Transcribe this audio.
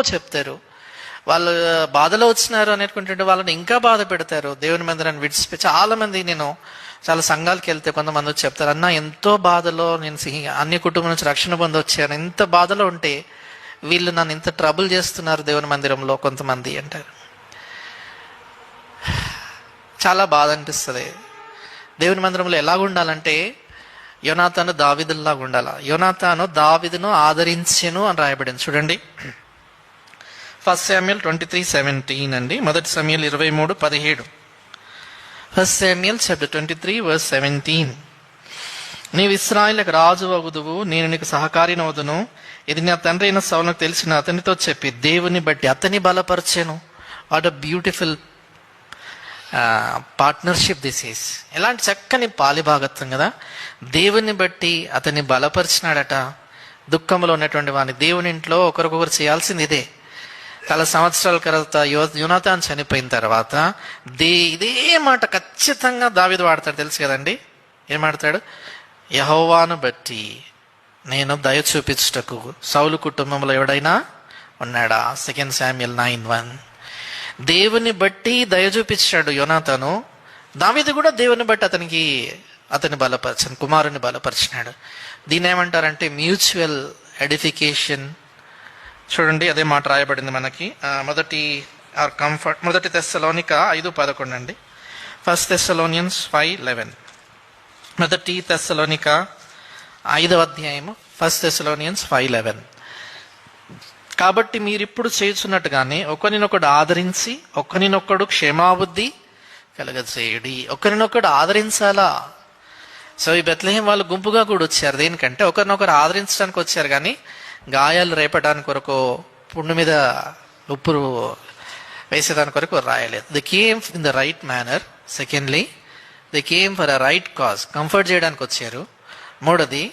చెప్తారు. వాళ్ళు బాధలో వచ్చినారు అనేటువంటి వాళ్ళని ఇంకా బాధ పెడతారు. దేవుని మందిరాన్ని విడిచిపోయి చాలా మంది నేను చాలా సంఘాలకు వెళ్తే కొంతమంది వచ్చి చెప్తారు అన్న ఎంతో బాధలో నేను అన్ని కుటుంబం నుంచి రక్షణ పొంది వచ్చాను ఎంత బాధలో ఉంటే వీళ్ళు నన్ను ఇంత ట్రబుల్ చేస్తున్నారు దేవుని మందిరంలో కొంతమంది అంటారు. చాలా బాధ అనిపిస్తుంది. దేవుని మందిరంలో ఎలాగ ఉండాలంటే యోనాతాను దావిదుల్లాగా ఉండాల. యోనాతాను దావిదును ఆదరించెను అని రాయబడింది. చూడండి. First Samuel twenty three seventeen అండి. మొదటి సమయాలు ఇరవై మూడు పదిహేడు. First Samuel chapter twenty three verse seventeen నీవు ఇస్రాయిలకు రాజు అగుదువు నేను నీకు సహకారినవుదును ఇది నా తండ్రి అయిన సౌలకు తెలిసిన అతనితో చెప్పి దేవుని బట్టి అతని బలపరిచాను. What a beautiful partnership this is ఎలాంటి చక్కని పాలిభాగత్వం కదా. దేవుని బట్టి అతన్ని బలపరిచినాడట. దుఃఖంలో ఉన్నటువంటి వాడిని దేవుని ఇంట్లో ఒకరికొకరు చేయాల్సింది ఇదే. చాలా సంవత్సరాల తర్వాత యో- యోనాతాన్ చనిపోయిన తర్వాత దే ఇదే మాట ఖచ్చితంగా దావిది వాడతాడు. తెలుసు కదండి? ఏం మాడతాడు యహోవాను బట్టి నేను దయ చూపించుటకు సౌలు కుటుంబంలో ఎవడైనా ఉన్నాడా? సెకండ్ శామ్యుల్ నైన్ వన్ దేవుని బట్టి దయ చూపించాడు యోనాతను. దావిది కూడా దేవుని బట్టి అతనికి అతని బలపరచను కుమారుని బలపరిచినాడు. దీని ఏమంటారంటే మ్యూచువల్ ఎడిఫికేషన్ చూడండి అదే మాట రాయబడింది మనకి. మొదటి ఆర్ కంఫర్ట్ మొదటి తెస్సలోనిక ఐదు పదకొండు అండి. ఫస్ట్ తెస్సలోనియన్స్ ఫైవ్ లెవెన్ మొదటి తెస్సలోనిక ఐదవ అధ్యాయము ఫస్ట్ తెస్సలోనియన్స్ ఫైవ్ లెవెన్ కాబట్టి మీరిప్పుడు చేస్తున్నట్టుగానే ఒకరినొకడు ఆదరించి ఒకరినొకడు క్షేమాబుద్ధి కలగజేయుడి. ఒకరినొకడు ఆదరించాలా? సో ఈ బెత్లహేం వాళ్ళు గుంపుగా కూడా వచ్చారు. దేనికంటే ఒకరినొకరు ఆదరించడానికి వచ్చారు కానీ గాయాలు రేపడానికి కొరకు పుండు మీద ఉప్పు వేసేదాని కొరకు రాయలేదు. They came in the right manner secondly they came for a right cause comfort చేయడానికి వచ్చారు. మూడోది